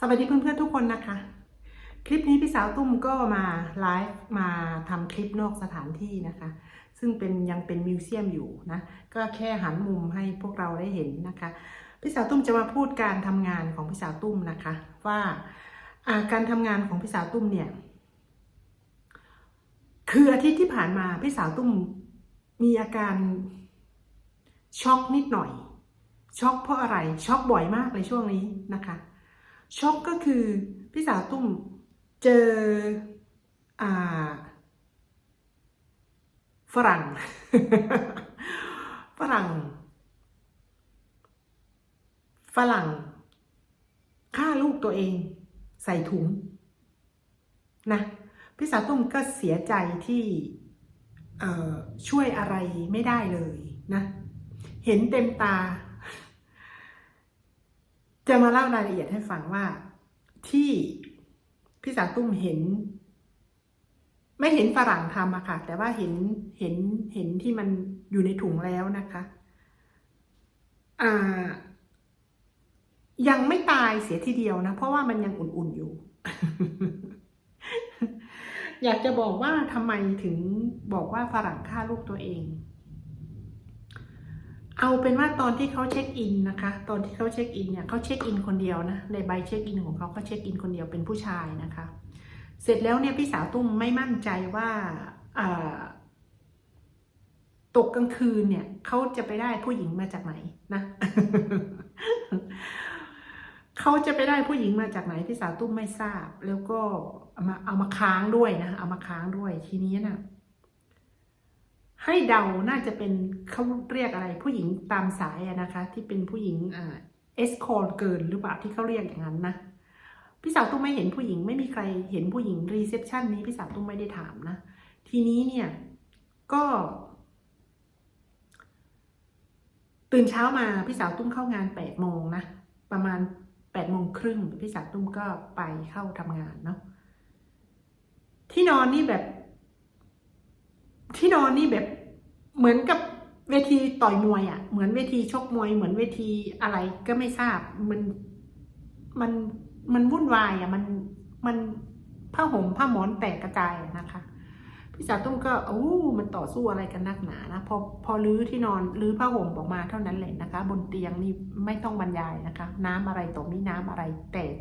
สวัสดีเพื่อนๆทุกคนนะคะ คลิปนี้พี่สาวตุ้มก็มาไลฟ์มาทำคลิปนอกสถานที่นะคะ ซึ่งเป็นยังเป็นมิวเซียมอยู่นะก็แค่หันมุมให้พวกเราได้เห็นนะคะพี่สาวตุ้มจะมาพูดการทำงานของพี่สาวตุ้มนะคะ ว่าอ่าการทำงานของพี่สาวตุ้มเนี่ยคืออาทิตย์ที่ผ่านมาพี่สาวตุ้มมีอาการช็อกนิดหน่อยช็อกเพราะอะไรช็อกบ่อยมากในช่วงนี้นะคะ ช็อกก็คือพี่สาวตุ้มเจออ่าฝรั่ง ฝรั่ง ฝรั่งฆ่าลูกตัวเองใส่ถุงนะพี่สาวตุ้มก็เสียใจที่ช่วยอะไรไม่ได้เลยนะ เห็นเต็มตา จะมาเล่ารายละเอียดให้ฟังว่าที่พี่สาวตุ้มเห็น ไม่เห็นฝรั่งทำอะค่ะ แต่ว่าเห็นเห็นเห็นที่มันอยู่ในถุงแล้วนะคะอ่ายังไม่ตายเสียทีเดียวนะ เพราะว่ามันยังอุ่นๆอยู่ อยากจะบอกว่าทำไมถึงบอกว่าฝรั่งฆ่าลูกตัวเอง เอาเป็นว่าตอนที่เขาเช็คอินนะคะ ตอนที่เขาเช็คอินเนี่ยเขาเช็คอินคนเดียวนะ ในใบเช็คอินของเขาเขาเช็คอินคนเดียวเป็นผู้ชายนะคะ เสร็จแล้วเนี่ยพี่สาวตุ้มไม่มั่นใจว่าอ่าตกกลางคืนเนี่ยเขาจะไปได้ผู้หญิงมาจากไหนนะเขาจะไปได้ผู้หญิงมาจากไหนพี่สาวตุ้มไม่ทราบ แล้วก็เอามาเอามาค้างด้วยนะเอามาค้างด้วยทีนี้นะ่ะ ให้เดาน่าจะเป็นเขาเรียกอะไรผู้หญิงตามสายอะนะคะ ที่เป็นผู้หญิงเอสคอร์เกินหรือเปล่าที่เขาเรียกอย่างนั้นนะพี่สาวตุ้มไม่เห็นผู้หญิงไม่มีใครเห็นผู้หญิงรีเซพชันนี้พี่สาวตุ้มไม่ได้ถามนะ ทีนี้เนี่ยก็ ตื่นเช้ามาพี่สาวตุ้มเข้างานแปดโมงนะประมาณแปดโมงครึ่งพี่สาวตุ้มก็ไปเข้าทำงานเนาะที่นอนนี่แบบ ที่นอนนี่แบบเหมือนกับเวทีต่อยมวยอะ่ะ เหมือนเวทีชกมวย เหมือนเวทีอะไรก็ไม่ทราบ มันมันมันวุ่นวายอะ่ะ มันมันผ้าห่มผ้าหมอนแตกกระจายนะคะพี่สาวตุ้มก็โอ้มันต่อสู้อะไรกันนักหนานะพอพอรื้อที่นอนรื้อผ้าห่มออกมาเท่านั้นแหละนะคะ บนเตียงนี่ไม่ต้องบรรยายนะคะ น้ำอะไรต่อมีน้ำอะไรแตก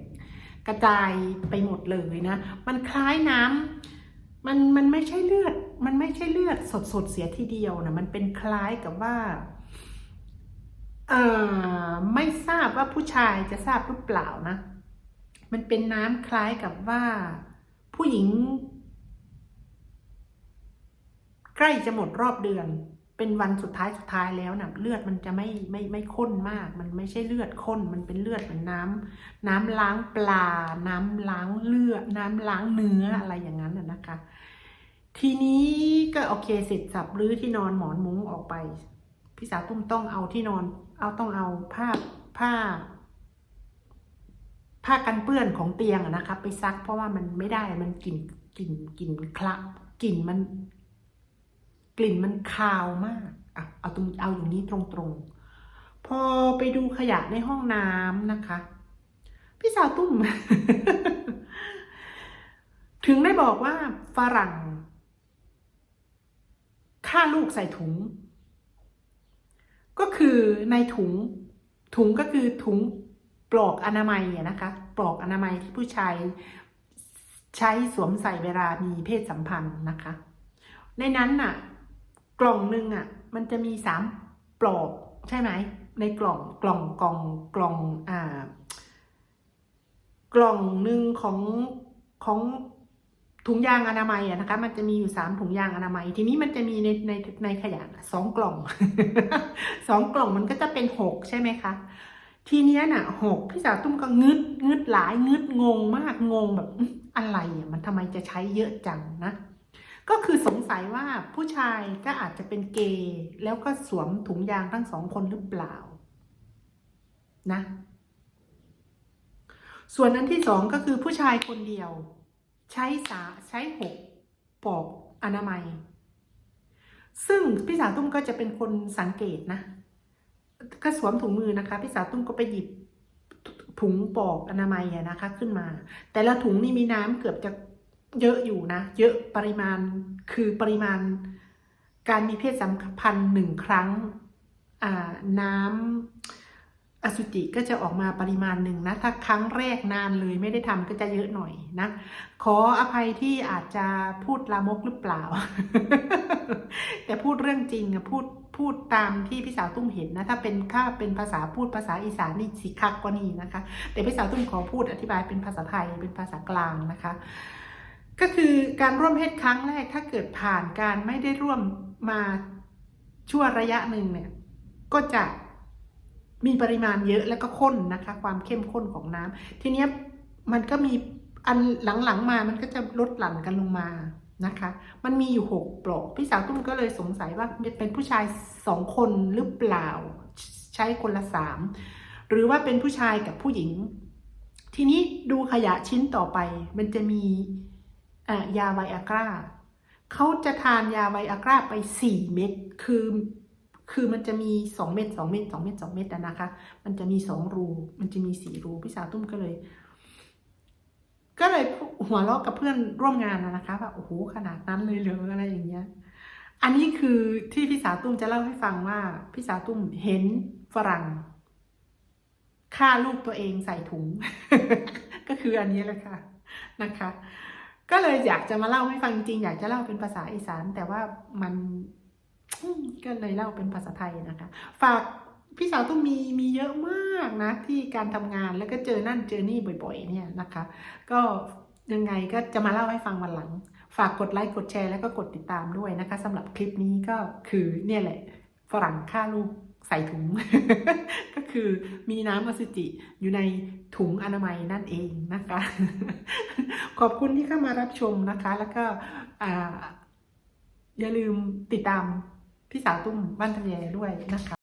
กระจายไปหมดเลยนะ มันคล้ายน้ำ มันมันไม่ใช่เลือด มันไม่ใช่เลือดสดสดๆเสียทีเดียวนะมันเป็นคล้ายกับว่าเอ่อไม่ทราบว่าผู้ชายจะทราบหรือเปล่านะ มันเป็นน้ำคล้ายกับว่า ผู้หญิง ใกล้จะหมดรอบเดือน เป็นวันสุดท้ายสุดท้ายแล้วนะเลือดมันจะไม่ไม่ไม่ข้นมาก มันไม่ใช่เลือดข้น มันเป็นเลือดเหมือนน้ำน้ำล้างปลา น้ำล้างเลือด น้ำล้างเนื้ออะไรอย่างนั้นนะนะคะ ทีนี้ก็โอเคเสร็จสับรื้อที่นอนหมอนมุ้งออกไป พี่สาวตุ้มต้องเอาที่นอน เอาต้องเอาผ้าผ้า ผ้ากันเปื้อนของเตียงอะนะคะ ไปซักเพราะว่ามันไม่ได้มันกลิ่นกลิ่นกลิ่นคละกลิ่นมัน กลิ่นมันคาวมากอะเอาตรงเอาอย่างนี้ตรงๆ พอไปดูขยะในห้องน้ำนะคะ พี่สาวตุ้ม ถึงได้บอกว่าฝรั่งฆ่าลูกใส่ถุง ก็คือในถุงถุงก็คือถุงปลอกอนามัยนะคะ ปลอกอนามัยที่ผู้ชายใช้สวมใส่เวลามีเพศสัมพันธ์นะคะ ในนั้นน่ะ กล่องหนึ่งอะ มันจะมีสามปลอกใช่ไหม ในกล่องกล่องกล่องกล่องอ่า กล่องหนึ่งของของถุงยางอนามัยอะนะคะ มันจะมีอยู่สามถุงยางอนามัย ทีนี้มันจะมีในในในขยะสองกล่องสองกล่องมันก็จะเป็นหกใช่ไหมคะทีเนี้ยน่ะหกพี่สาวตุ้มก็งึดงึดหลายงึดงงมากงงแบบอื้ออะไรอะมันทำไมจะใช้เยอะจังนะ ก็คือสงสัยว่าผู้ชายก็อาจจะเป็นเกย์แล้วก็สวมถุงยางทั้งสองคนหรือเปล่านะ ส่วนอันที่สองก็คือผู้ชายคนเดียว ใช้สาใช้หกปลอกอนามัย ซึ่งพี่สาวตุ้มก็จะเป็นคนสังเกตนะ ก็สวมถุงมือนะคะพี่สาวตุ้มก็ไปหยิบถุงปลอกอนามัยนะคะ ขึ้นมา แต่ละถุงนี่มีน้ำเกือบจะ เยอะอยู่นะ เยอะปริมาณคือปริมาณ การมีเพศสัมพันธ์หนึ่งครั้งอ่าน้ำอสุจิก็จะออกมาปริมาณหนึ่งนะ ถ้าครั้งแรกนานเลยไม่ได้ทำก็จะเยอะหน่อยนะ ขออภัยที่อาจจะพูดลามกหรือเปล่า แต่พูดเรื่องจริงอะพูดพูดตามที่พี่สาวตุ้มเห็นนะ ถ้าเป็นถ้าเป็นภาษาพูดภาษาอีสานนี่สิคักกว่านี้นะคะ แต่พี่สาวตุ้มขอพูดอธิบายเป็นภาษาไทยเป็นภาษากลางนะคะ ก็คือการร่วมเพศครั้งแรกถ้าเกิดผ่านการไม่ได้ร่วมมาชั่วระยะหนึ่งเนี่ยก็จะมีปริมาณเยอะแล้วก็ข้นนะคะ ความเข้มข้นของน้ำทีเนี้ยมันก็มีอันหลังๆมามันก็จะลดหลั่นกันลงมานะคะ มันมีอยู่หกปลอกพี่สาวตุ้มก็เลยสงสัยว่าเป็นผู้ชายสองคนหรือเปล่าใช้คนละสามหรือว่าเป็นผู้ชายกับผู้หญิง ทีนี้ดูขยะชิ้นต่อไป มันจะมี ยาไวอากราเขาจะทานยาไวอากราไปสี่เม็ดคือคือมันจะมีสองเม็ดสองเม็ดสองเม็ดสองเม็ดนะคะ มันจะมีสองรู มันจะมีสี่รูพี่สาวตุ้มก็เลย ก็เลยหัวเราะกับเพื่อนร่วมงานนะนะคะว่าโอ้โหขนาดนั้นเลยเหรออะไรอย่างเงี้ย อันนี้คือที่พี่สาวตุ้มจะเล่าให้ฟังว่าพี่สาวตุ้มเห็นฝรั่งฆ่าลูกตัวเองใส่ถุง ก็คืออันนี้แหละค่ะนะคะ ก็เลยอยากจะมาเล่าให้ฟังจริงอยากจะเล่าเป็นภาษาอีสาน แต่ว่ามันก็เลยเล่าเป็นภาษาไทยนะคะ ฝากพี่สาวต้องมีมีเยอะมากนะ ที่การทำงานแล้วก็เจอนั่นเจอนี่บ่อย ๆ เนี่ยนะคะ ก็ยังไงก็จะมาเล่าให้ฟังวันหลัง ฝากกดไลค์กดแชร์แล้วก็กดติดตามด้วยนะคะสำหรับคลิปนี้ก็คือเนี่ยแหละฝรั่งฆ่าลูก ใส่ถุง ก็คือมีน้ำอสุจิอยู่ในถุงอนามัยนั่นเองนะคะ ขอบคุณที่เข้ามารับชมนะคะ แล้วก็อย่าลืมติดตามพี่สาวตุ้มบ้านทะเลด้วยนะคะ